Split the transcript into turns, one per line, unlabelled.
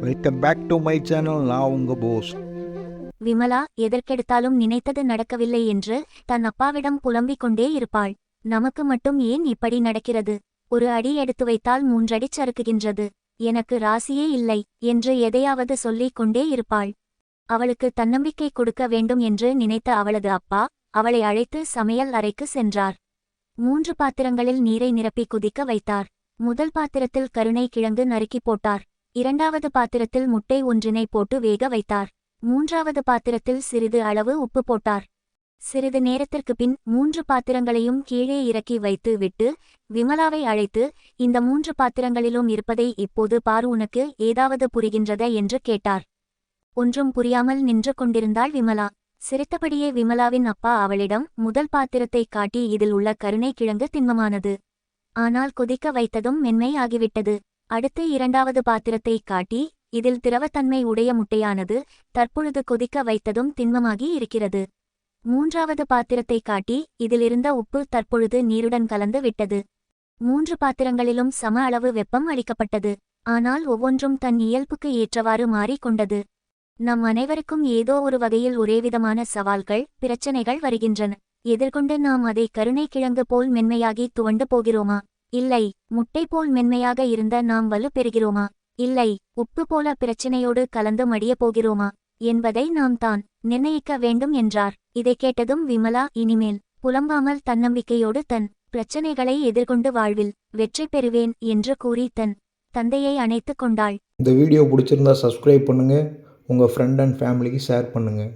Welcome back to my channel நான் உங்க போஸ்
விமலா எதற்கெடுத்தாலும் நினைத்தது நடக்கவில்லை என்று தன் அப்பாவிடம் புலம்பிக் கொண்டே இருப்பாள். நமக்கு மட்டும் ஏன் இப்படி நடக்கிறது? ஒரு அடி எடுத்து வைத்தால் மூன்றடி சறுக்குகின்றது. எனக்கு ராசியே இல்லை என்று எதையாவது சொல்லிக் கொண்டே இருப்பாள். அவளுக்கு தன்னம்பிக்கை கொடுக்க வேண்டும் என்று நினைத்த அவளது அப்பா அவளை அழைத்து சமையல் அறைக்கு சென்றார். மூன்று பாத்திரங்களில் நீரை நிரப்பி குதிக்க வைத்தார். முதல் பாத்திரத்தில் கருணை கிழங்கு நறுக்கி போட்டார். இரண்டாவது பாத்திரத்தில் முட்டை ஒன்றினை போட்டு வேக வைத்தார். மூன்றாவது பாத்திரத்தில் சிறிது அளவு உப்பு போட்டார். சிறிது நேரத்திற்கு பின் மூன்று பாத்திரங்களையும் கீழே இறக்கி வைத்து விட்டு விமலாவை அழைத்து இந்த மூன்று பாத்திரங்களிலும் இருப்பதை இப்போது பார் உனக்கு ஏதாவது புரிகின்றதா? என்று கேட்டார். ஒன்றும் புரியாமல் நின்று கொண்டிருந்தாள் விமலா. சிரித்தபடியே விமலாவின் அப்பா அவளிடம் முதல் பாத்திரத்தை காட்டி இதில் உள்ள கருணை கிழங்கு திண்மமானது ஆனால் கொதிக்க வைத்ததும் மென்மை ஆகிவிட்டது. அடுத்து இரண்டாவது பாத்திரத்தை காட்டி இதில் திரவத்தன்மை உடைய முட்டையானது தற்பொழுது கொதிக்க வைத்ததும் திண்மமாகி இருக்கிறது. மூன்றாவது பாத்திரத்தை காட்டி இதிலிருந்த உப்பு தற்பொழுது நீருடன் கலந்து விட்டது. மூன்று பாத்திரங்களிலும் சம அளவு வெப்பம் அளிக்கப்பட்டது. ஆனால் ஒவ்வொன்றும் தன் இயல்புக்கு ஏற்றவாறு மாறிக்கொண்டது நம் அனைவருக்கும் ஏதோ ஒரு வகையில் ஒரேவிதமான சவால்கள் பிரச்சனைகள் வருகின்றன. எதிர்கொண்டு நாம் அதை கருணை கிழங்கு போல் மென்மையாகி துவண்டு போகிறோமா? இல்லை முட்டை போல் மென்மையாக இருந்த நாம் வலு பெறுகிறோமா? இல்லை உப்பு போல பிரச்சனையோடு கலந்து மடிய போகிறோமா? என்பதை நாம் தான் நிர்ணயிக்க வேண்டும் என்றார். இதை கேட்டதும் விமலா இனிமேல் புலம்பாமல் தன்னம்பிக்கையோடு தன் பிரச்சனைகளை எதிர்கொண்டு வாழ்வில் வெற்றி பெறுவேன் என்று கூறி தன் தந்தையை அணைத்துக் கொண்டாள்.
இந்த வீடியோ பிடிச்சிருந்தா சப்ஸ்கிரைப் பண்ணுங்கள் உங்கள் ஃப்ரெண்ட் அண்ட் ஃபேமிலிக்கு ஷேர் பண்ணுங்கள்